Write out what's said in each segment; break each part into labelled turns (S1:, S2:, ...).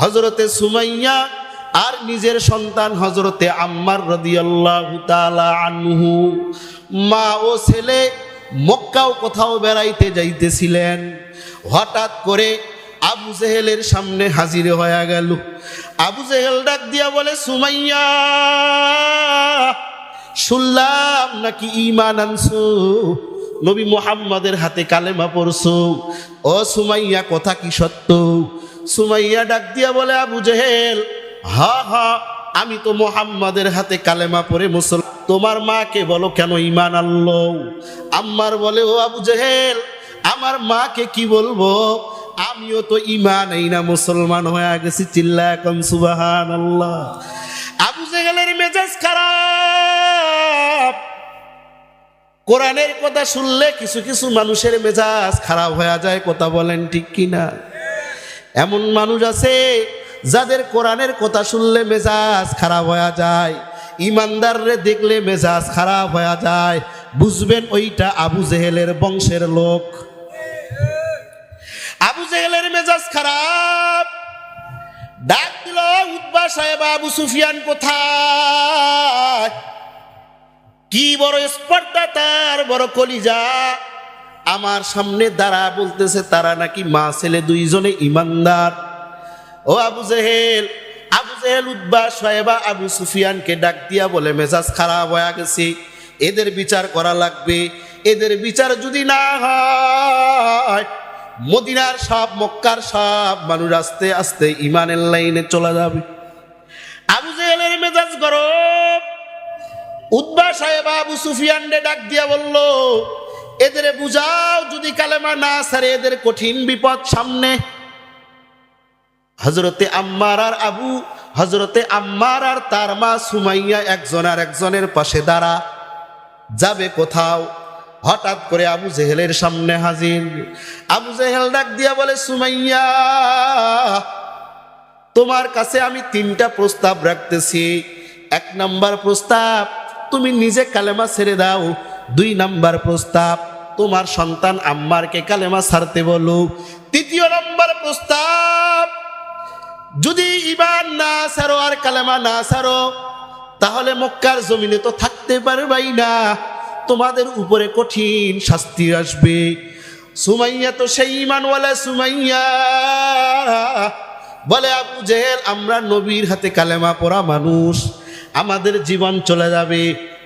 S1: হজরতে সুমাইয়া আর নিজের সন্তান হজরতে আম্মার রদিয়াল্লাহু তাআলা আনহু। মা ও ছেলে মক্কাও কোথাও বেড়াইতে যাইতেছিলেন। হঠাৎ করে আবু জেহেলের সামনে হাজির হয়ে গেল। আবু জেহেল ডাক দিয়া বলে, সুমাইয়া, শুনলাম নাকি ইমান আনছো? নবী মোহাম্মদের হাতে কালেমা পড়ছো। ও সুমাইয়া, কথা কি সত্য? সুমাইয়া ডাক দিয়া বলে, আবু জেহেল, হা হা, আমি তো মোহাম্মদের হাতে কালেমা পরে মুসল তোমার মাকে বলো কেন ইমান আনলো? আম্মার বলে, ও আবু জেহেল, আমার মাকে কি বলব? আমিও তো ইমান এই না মুসলমান হয়ে গেছি, চিল্লা এখন সুবাহান আল্লাহ আবু জেহেলের মেজাজ খারাপ। কোরআনের কথা শুনলে কিছু কিছু মানুষের মেজাজ খারাপ হয়ে যায়, কথা বলেন ঠিক কিনা? এমন মানুষ আছে যাদের কোরআনের কথা শুনলে মেজাজ খারাপ হয়ে যায়, ইমানদাররে দেখলে মেজাজ খারাপ হয়ে যায়। বুঝবেন ওইটা আবু জেহেলের বংশের লোক। আবু জেহেলের মেজাজ খারাপ। ডাক দিল উদ্বা সাহেব, আবু সুফিয়ান কোথায়? কি বড় স্পর্ধা, তার বড় কলিজা। আমার সামনে দাঁড়া বলতেছে, তারা নাকি মা ছেলে দুইজনে ইমানদার। ও আবু জেহেল আবু জেহেল উদ্বা সাহেবা আবু সুফিয়ানকে ডাক দিয়া বলে, মেজাজ খারাপ হয়ে গেছে, এদের বিচার করা লাগবে। এদের বিচার যদি না হয়, মদিনার সব, মক্কার সব মানুষ আস্তে আস্তে ইমানের লাইনে চলে যাবে। আবু জেহেলের মেজাজ গরম। উদ্বা সাহেব আবু সুফিয়ানকে ডাক দিয়া বলল এদের বুঝাও যদি কালেমা না সারে এদের কঠিন বিপদ সামনে। হজরতে আম্মার আর আবু হজরতে আম্মার আর তার মা সুমাইয়া একজন আর একজনের পাশে দাঁড়া। যাবে কোথাও? হঠাৎ করে আবু জেহেলের সামনে হাজির। আবু জেহেল ডাক দিয়া বলে, সুমাইয়া, তোমার কাছে আমি তিনটা প্রস্তাব রাখতেছি। এক নাম্বার প্রস্তাব, তুমি নিজে কালেমা ছেড়ে দাও। দুই নাম্বার প্রস্তাব তোমার সন্তান আম্মারকে কালেমা ছাড়তে বলো। তৃতীয় নম্বর প্রস্তাব, যদি ইমান না সারো আর কালেমা না সারো তাহলে মক্কার জমিনে তো থাকতে পারবাই না। তোমাদের উপরে কঠিন শাস্তি আসবে। সুমাইয়া তো সেই ইমানওয়ালা সুমাইয়া। বলে, আবু জেহেল, আমরা নবীর হাতে কালেমা পড়া মানুষ। আমাদের জীবন চলে যাবে।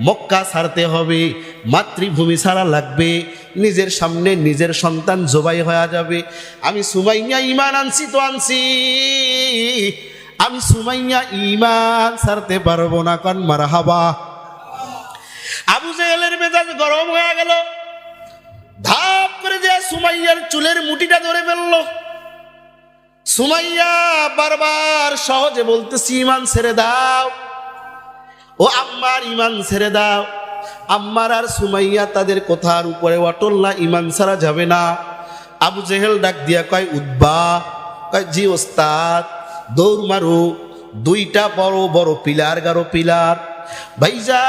S1: মক্কা ছাড়তে হবে, মাতৃভূমি ছাড়া লাগবে, নিজের সামনে নিজের সন্তান জবাই হয়ে যাবে। আমি সুমাইয়া ইমান আনছি তো আনছি। আমি সুমাইয়া ইমান ছাড়তে পারব না কন মারহাবা। আবু জেলের মেজাজ গরম হয়ে গেল। ধাপ করে যে সুমাইয়ার চুলের মুটিটা ধরে ফেলল। সুমাইয়া বারবার সহজে বলতেছি ইমান ছেড়ে দাও। ও আম্মার ইমান ছেড়ে দাও। আম্মার আর সুমাইয়া তাদের কথার উপরে অটল না, ইমান ছাড়া যাবে না। আবু জেহেল ডাক দিয়া কয় উদ্বা কয়, জি ওস্তাদ, দৌড় মারো। দুইটা বড় বড় পিলার গারো পিলার। ভাইজান,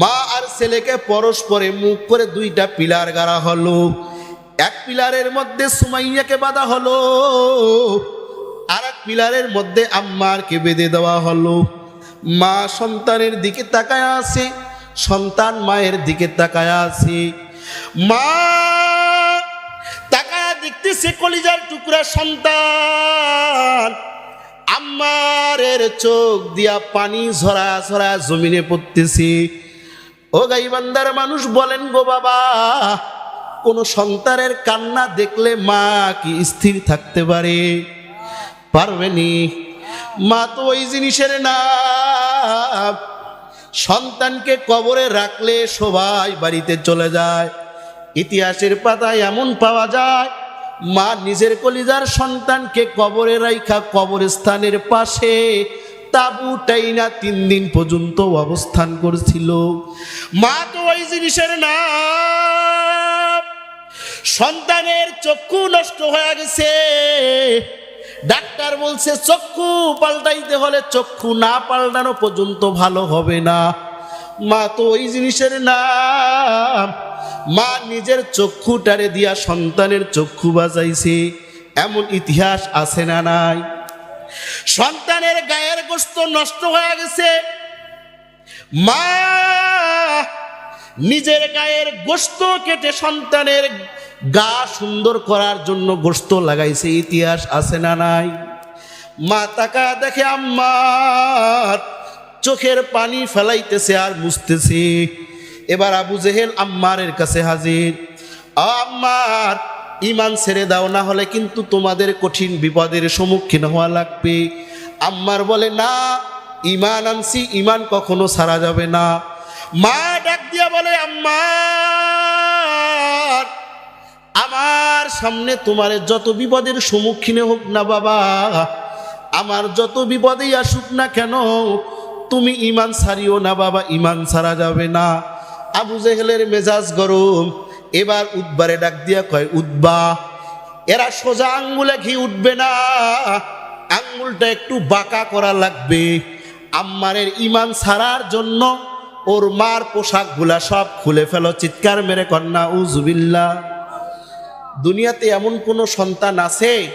S1: মা আর ছেলেকে পরস্পরে মুখ করে দুইটা পিলার গাড়া হলো। এক পিলারের মধ্যে সুমাইয়াকে বাঁধা হলো। আর এক পিলারের মধ্যে আম্মারকে বেঁধে দেওয়া হলো। মা সন্তানের দিকে তাকায় আছে, সন্তান মায়ের দিকে তাকায় আছে। মা তাকায় দেখতেছে কলিজার টুকরা সন্তান। আম্মারের চোখ দিয়া পানি ঝরা ঝরা জমিনে পড়তেছে। ও গাইবান্দার মানুষ বলেন, গো বাবা, কোনো সন্তানের কান্না দেখলে মা কি স্থির থাকতে পারে? পারবেনি মা তো ওই জিনিসের না সন্তানকে কবরে রাখলে সবাই বাড়িতে চলে যায়। ইতিহাসের পাতায় এমন পাওয়া যায়, মা নিজের কলিজার সন্তানকে কবরে রাইখা কবরস্থানের পাশে তাবুটাই না তিন দিন পর্যন্ত অবস্থান করছিল। মা তো ওই জিনিসের না সন্তানের চক্ষু নষ্ট হয়ে গেছে। ডাক্তার বলছে, চক্ষু পাল্টাইতে হলে চক্ষু না পাল্টানো পর্যন্ত ভালো হবে না। মা তো ওই জিনিসের নাম, মা নিজের চক্ষুটারে দিয়া সন্তানের চক্ষু বাঁচাইছে এমন ইতিহাস আছে না নাই? সন্তানের গায়ের গোস্ত নষ্ট হয়ে গেছে। মা নিজের গায়ের গোস্ত কেটে সন্তানের গা সুন্দর করার জন্য গোস্ত লাগাইছে, ইতিহাস আছে না নাই? মা তাকা দেখে আম্মার চোখের পানি ফেলাইতেছে আর মুছতেছে। এবার আবু জেহেল আম্মারের কাছে হাজির। আম্মার ইমান ছেড়ে দাও, না হলে কিন্তু তোমাদের কঠিন বিপদের সম্মুখীন হওয়া লাগবে। আম্মার বলে, না ইমান আনছি ইমান কখনো ছাড়া যাবে না। মা ডাক দিয়া বলে আম্মার আমার সামনে তোমার যত বিপদের সম্মুখীন হোক না বাবা, আমার যত বিপদেই আসুক না কেন, তুমি ইমান ছাড়িও না বাবা, ইমান ছাড়া যাবে না। আবু জেহেলের মেজাজ গরম, এবার উদ্বারে ডাক দিয়া কয় উদ্বা এরা সোজা আঙ্গুলে ঘি উঠবে না, আঙ্গুলটা একটু বাঁকা করা লাগবে। আম্মারের ইমান ছাড়ার জন্য ওর মার পোশাকগুলা সব খুলে ফেলো, চিৎকার মেরে কন্যা উজুবিল্লা দুনিয়াতে এমন কোনো সন্তান আছে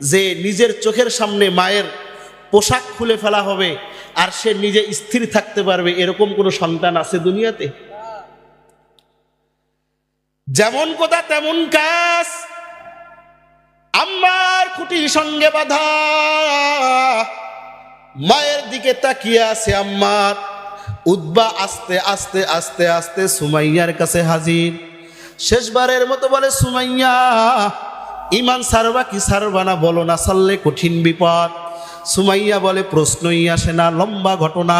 S1: যে নিজের চোখের সামনে মায়ের পোশাক খুলে ফেলা হবে আর সে নিজে স্থির থাকতে পারবে? এরকম কোনো সন্তান আছে দুনিয়াতে? যেমন কথা, তেমন কাজ। আমার খুঁটির সঙ্গে বাধা। মায়ের দিকে তাকিয়ে আছে আম্মার। উদ্বা আস্তে আস্তে আস্তে আস্তে সুমাইয়ার কাছে হাজির। শেষবারের মতো বলে, সুমাইয়া ইমান সারবা কি সারবা না বলো না সারলে কঠিন বিপদ। সুমাইয়া বলে, প্রশ্নই আসে না, লম্বা ঘটনা।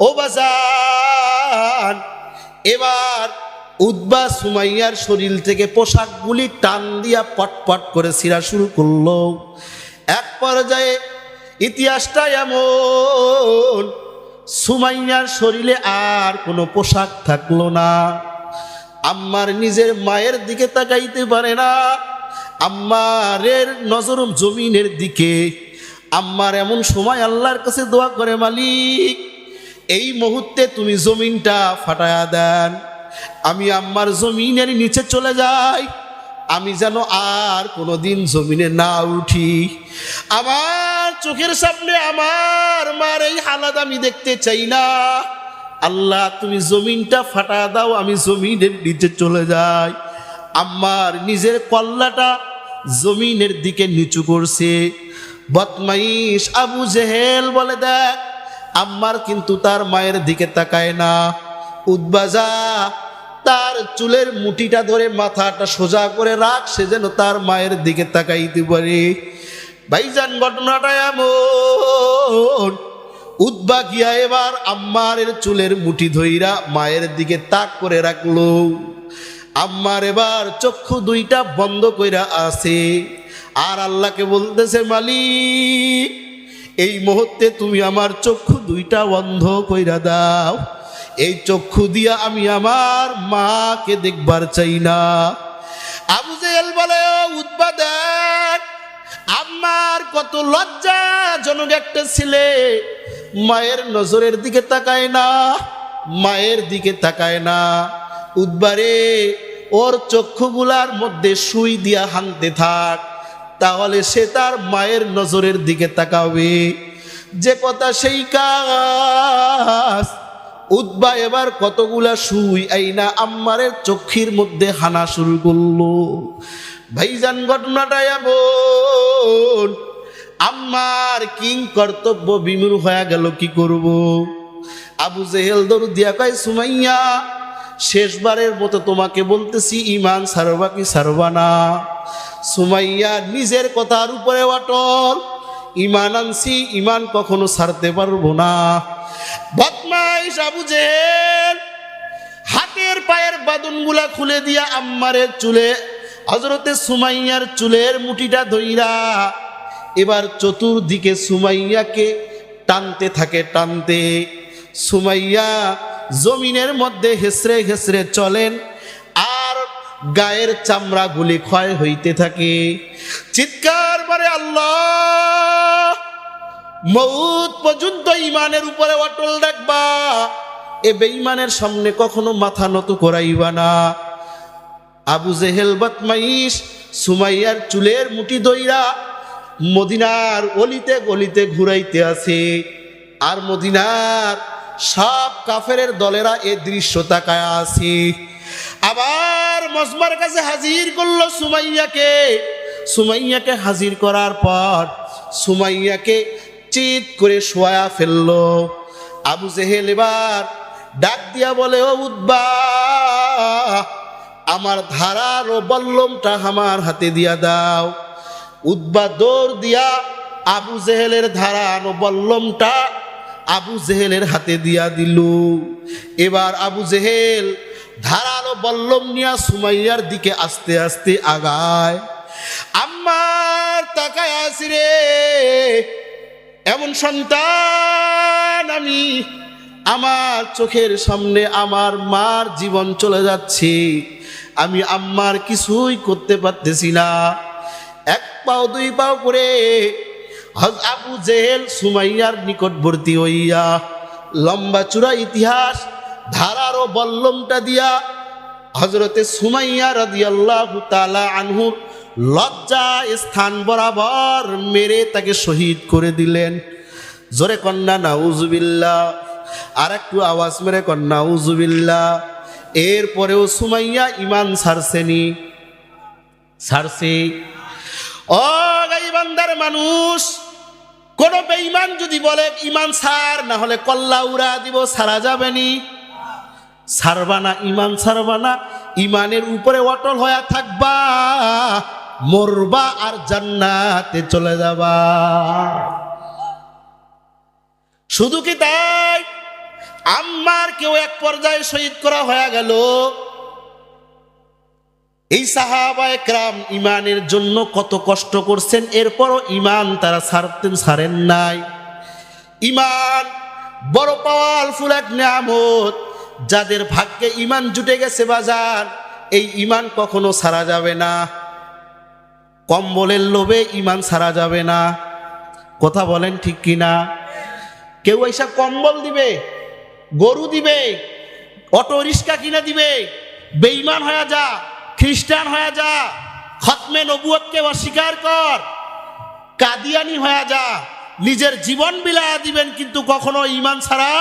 S1: ও বাজান, এবার উদ্বা সুমাইয়ার শরীর থেকে পোশাকগুলি টান দিয়া পটপট করে ছিঁড়া শুরু করল। এক পর্যায়ে ইতিহাসটা এমন, সুমাইয়ার শরীরে আর কোনো পোশাক থাকল না। আম্মার নিজের মায়ের দিকে তাকাইতে পারে না। আম্মারের নজর জমিনের দিকে। আম্মার এমন সময় আল্লাহর কাছে দোয়া করে, মালিক, এই মুহূর্তে তুমি জমিনটা ফাটায়া দেন। আমি আম্মার জমিনের নিচে চলে যাই। আমি যেন আর কোনোদিন জমিনে না উঠি। আমার চোখের সামনে আমার মার এই হালাত আমি দেখতে চাই না। আল্লাহ, তুমি জমিনটা ফাটা দাও, আমি জমিনের নিচে চলে যাই। আমার নিজের কল্লাটা জমিনের দিকে নিচু করছে। বদমাইশ আবু জেহেল বলে, দেখ, আম্মার কিন্তু তার মায়ের দিকে তাকায় না। উদ্বাজা তার চুলের মুঠিটা ধরে মাথাটা সোজা করে রাখ, সে যেন তার মায়ের দিকে তাকাইতে পারে। ভাইজান, ঘটনাটা এমন উদ্বা গিয়া এবার আম্মারের চুলের মুঠি ধইরা মায়ের দিকে তাক করে রাখল। আম্মার এবার চক্ষু দুইটা বন্ধ কইরা আছে। আর আল্লাহকে বলতেছে, মালিক, এই মুহূর্তে তুমি আমার চক্ষু দুইটা বন্ধ কইরা দাও। এই চক্ষু দিয়া আমি আমার মাকে দেখবার চাই না। আবু কত লজ্জাজনক একটা ছেলে। মায়ের নজরের দিকে তাকায় না, মায়ের দিকে তাকায় না। উদ্বারে ওর চক্ষুগুলার মধ্যে সুই দিয়া হানতে থাক, তাহলে সে তার মায়ের নজরের দিকে তাকাবে। যে কথা সেই কাজ। উদ্বা এবার কতগুলা সুই আইনা আম্মারের চক্ষির মধ্যে হানা শুরু করল। ভাইজান ঘটনাটা এমন আম্মার কিং কর্তব্য বিমূর হয়ে গেল, কি করব? আবু জেহেল দরু দিয়া কয়, সুমাইয়া, শেষবারের মতো তোমাকে বলতেছি ইমান সারবা কি সারবা না? সুমাইয়া নিজের কথার উপরে অটল ইমান আনছি ইমান কখনো সারতে পারব না। বদমাইশ আবু জেহেল, হাতের পায়ের বাদনগুলা খুলে দিয়া আম্মারের চুলে হজরতে সুমাইয়ার চুলের মুঠিটা ধইরা এবার চতুর্দিকে সুমাইয়াকে টানতে থাকে, টানতে। সুমাইয়া জমিনের মধ্যে হেসরে হেসরে চলেন আর গায়ের চামড়াগুলি ক্ষয় হইতে থাকে। চিৎকার করে, আল্লাহ মৌত পর্যন্ত ইমানের উপরে অটল রাখবা এ বেঈমানের সামনে কখনো মাথা নত করাইবা না। আবু জেহেল বদমাইশ সুমাইয়ার চুলের মুঠি দইরা মদিনার অলিতে গলিতে ঘুরাইতে আছে আর মদিনার সব কাফেরের দলেরা এ দৃশ্য তাকায় আছে। আবার মজমার কাছে হাজির করল সুমাইয়াকে। সুমাইয়াকে হাজির করার পর সুমাইয়াকে চিত করে শোয়া ফেলল। আবু জেহেল এবার ডাক দিয়া বলে, ও উদ্বা আমার ধারার ও বল্লমটা আমার হাতে দিয়া দাও। উদ্বা দৌড় দিয়া আবু জেহেলের ধারান বল্লমটা আবু জেহেলের হাতে দিয়া দিল। এবার আবু জেহেল ধারালো বল্লম নিয়া সুমাইয়ার দিকে আস্তে আস্তে আগায়। আমার তাকায় আসি রে, এমন সন্তান আমি আমার চোখের সামনে আমার মার জীবন চলে যাচ্ছে। আমি আম্মার কিছুই করতে পারতেছি না। এক পাও, দুই পাও করে হজ আবু জেহেল সুমাইয়ার নিকটবর্তী হইয়া লম্বা চূড়া ইতিহাস, ধারার ও বল্লমটা দিয়া হজরতে সুমাইয়া রাদিয়াল্লাহু তাআলা আনহুর লজ্জা স্থান বরাবর মেরে তাকে শহীদ করে দিলেন। জোরে কন্যা, নাউজুবিল্লাহ। আর একটু আওয়াজ মেরে কন্যা উজুবিল্লাহ এরপরেও সুমাইয়া ইমান ছাড়ছেনি ছাড়ছে ও গাইবান্দার মানুষ, কোন বেঈমান যদি বলে, ইমান ছাড়, না হলে কল্লা উড়া দিব, ছাড়া যাবে নি। ছাড়বা না, ইমান ছাড়বা না, ইমানের উপরে অটল হয়ে থাকবা, মরবা আর জান্নাতে চলে যাবা। শুধু কি তাই? আম্মার কেউ এক পর্যায়ে শহীদ করা হয়ে গেল। এই সাহাবা একরাম ইমানের জন্য কত কষ্ট করছেন? এরপরও ইমান তারা ছাড়তেন ছাড়েন নাই। ইমান বড় পাওয়ারফুল এক নিয়ামত। যাদের ভাগ্যে ইমান জুটে গেছে বাজার, এই ইমান কখনো ছাড়া যাবে না। কম্বলের লোভে ইমান ছাড়া যাবে না। কথা বলেন ঠিক কিনা? কেউ এসা কম্বল দিবে, গরু দিবে, অটো রিক্সা কিনে দিবে বেইমান হয়ে যা। খ্রিস্টান হয়ে যা, খতমে নবুয়তকে অস্বীকার কর। কাদিয়ানি হয়ে যা, নিজের জীবন বিলায়া দিবেন, কিন্তু কখনো ইমান ছাড়া